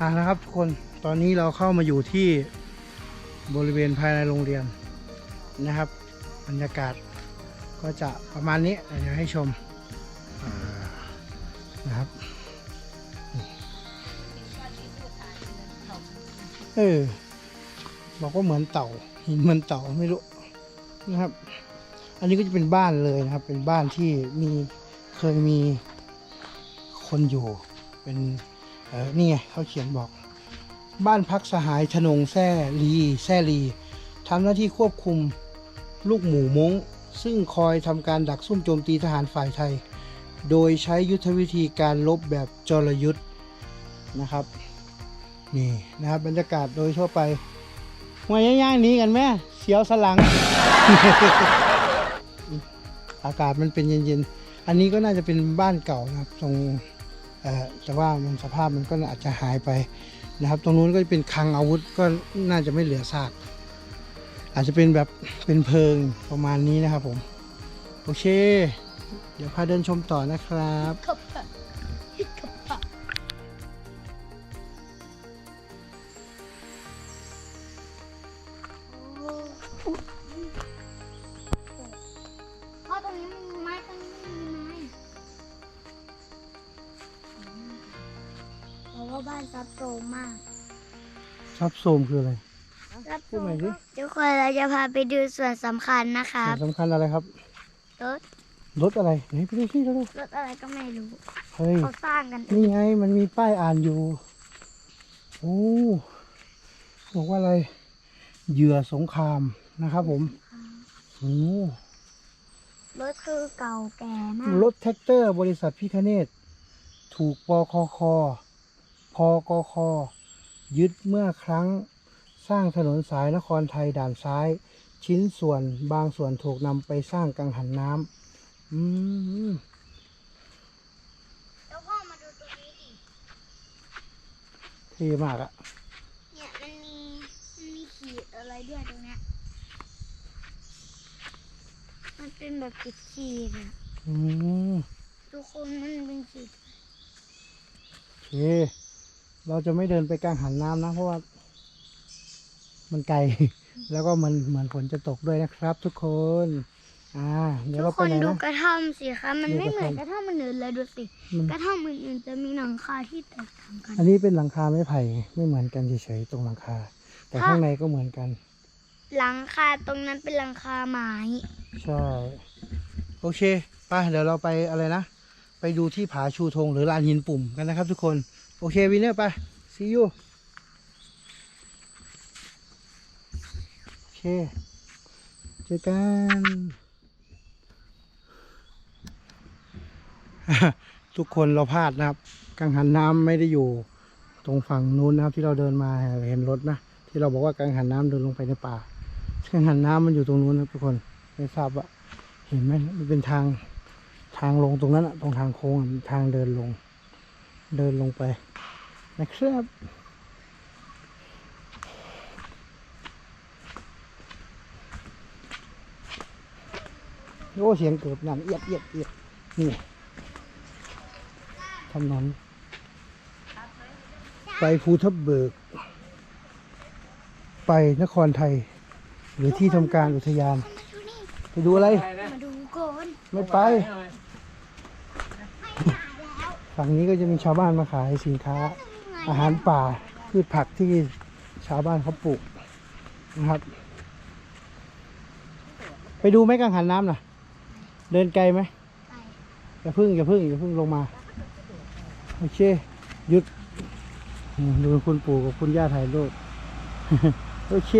อ่านะครับทุกคนตอนนี้เราเข้ามาอยู่ที่บริเวณภายในโรงเรียนนะครับ บรรยากาศก็จะประมาณนี้เดี๋ยวให้ชมนะครับเออบอกว่าเหมือนเต่าเหมือนเต่าไม่รู้นะครับ อันนี้ก็จะเป็นบ้านเลยนะครับ เป็นบ้านที่มีเคยมีคนอยู่เป็น ออนี่ไงเขาเขียนบอก บ้านพักสหายชนงแซ่ลีแซ่ลีทำหน้าที่ควบคุมลูกหมูมงซึ่งคอยทำการดักซุ่มโจมตีทหารฝ่ายไทย โดยใช้ยุทธวิธีการลบแบบจรยุทธ์นะครับนี่นะครับบรรยากาศโดยทั่วไปมาย่างๆนี้กันแม่เสียวสลัง อากาศมันเป็นเย็นๆ อันนี้ก็น่าจะเป็นบ้านเก่านะครับ ตรง แต่ว่ามันสภาพมันก็อาจจะหายไปนะครับ ตรงนู้นก็จะเป็นคลังอาวุธก็น่าจะไม่เหลือซาก อาจจะเป็นแบบเป็นเพิงประมาณนี้นะครับผม โอเค เดี๋ยวพาเดินชมต่อนะครับขับปะขับ ว่าบ้านซับโซมมากซับโซมคืออะไร ซับโซพูดใหม่มสิทุกคนเราจะพาไปดูส่วนสำคัญนะครับสำคัญอะไรครับ รถ รถอะไรไหนไปดูที่เร็วรถอะไรก็ไม่รู้ๆเฮ้ยเขาสร้างกันเองนี่ไงมันมีป้ายอ่านอยู่ โอ้ บอกว่าอะไร เหยื่อสงครามนะครับผมโอ้รถคือเก่าแก่มาก รถแท็กเตอร์บริษัทพิคเนตถูกปคค พกคยึดเมื่อครั้งสร้างถนนสายนครไทยด่านซ้าย ชิ้นส่วนบางส่วนถูกนำไปสร้างกังหันน้ำอืมแล้วพ่อมาดูตรงนี้ดิเท่มากอะเนี่ยมันมีมันมีขีดอะไรด้วยตรงเนี้ยมันเป็นแบบขีดขีดๆอะอืมทุกคนมันเป็นขีดโอเค เราจะไม่เดินไปกลางหันน้ำนะ เพราะว่า มันไกล แล้วก็มันเหมือนฝนจะตกด้วยนะครับ ทุกคน อ่า เดี๋ยวทุเรากไปคนไหนดูนะ กระท่อมสิคะมันดูไม่กระเหท่อมมือนกระท่อมมันอื่นเลยดูสิ มัน กระท่อมอื่นๆจะมีหลังคาที่แตกต่างกัน อันนี้เป็นหลังคาไม้ไผ่ไม่เหมือนกันเฉยๆตรงหลังคา แต่ค่ะข้างในก็เหมือนกัน หลังคาตรงนั้นเป็นหลังคาไม้ใช่ โอเคไปเดี๋ยวเราไปอะไรนะ ไปดูที่ผาชูธงหรือลานหินปุ่มกันนะครับทุกคน โอเควินเนอร์ไปซียูโอเค เจอกันทุกคนเราพลาดนะครับ กังหันน้ำไม่ได้อยู่ ตรงฝั่งนู้นนะครับ ที่เราเดินมาเห็นรถนะ ที่เราบอกว่ากังหันน้ำเดินลงไปในป่ากังหันน้ำมันอยู่ตรงนู้นนะทุกคนไม่ทราบว่าเห็นไหมมันเป็นทางทางลงตรงนั้นอะตรงทางโค้งทางเดินลง เดินลงไปนะครับ โอ้เสียงเกือบนั่นเอียดเอียดเอียดนี่ถนนไปภูทับเบิก ไปนครไทย หรือที่ทำการอุทยาน ไปดูอะไร มาดูก่อน ไม่ไป ฝั่งนี้ก็จะมีชาวบ้านมาขายสินค้า อาหารป่าพืชผักที่ชาวบ้านเขาปลูกนะครับ ไปดูไหมกังหันน้ำน่ะ เดินไกลไหมไอย่าพึ่งอย่าพึ่งอย่าพึ่งลงมา โอเคหยุด ดูคุณปู่กับคุณย่าถ่ายรูปโอเค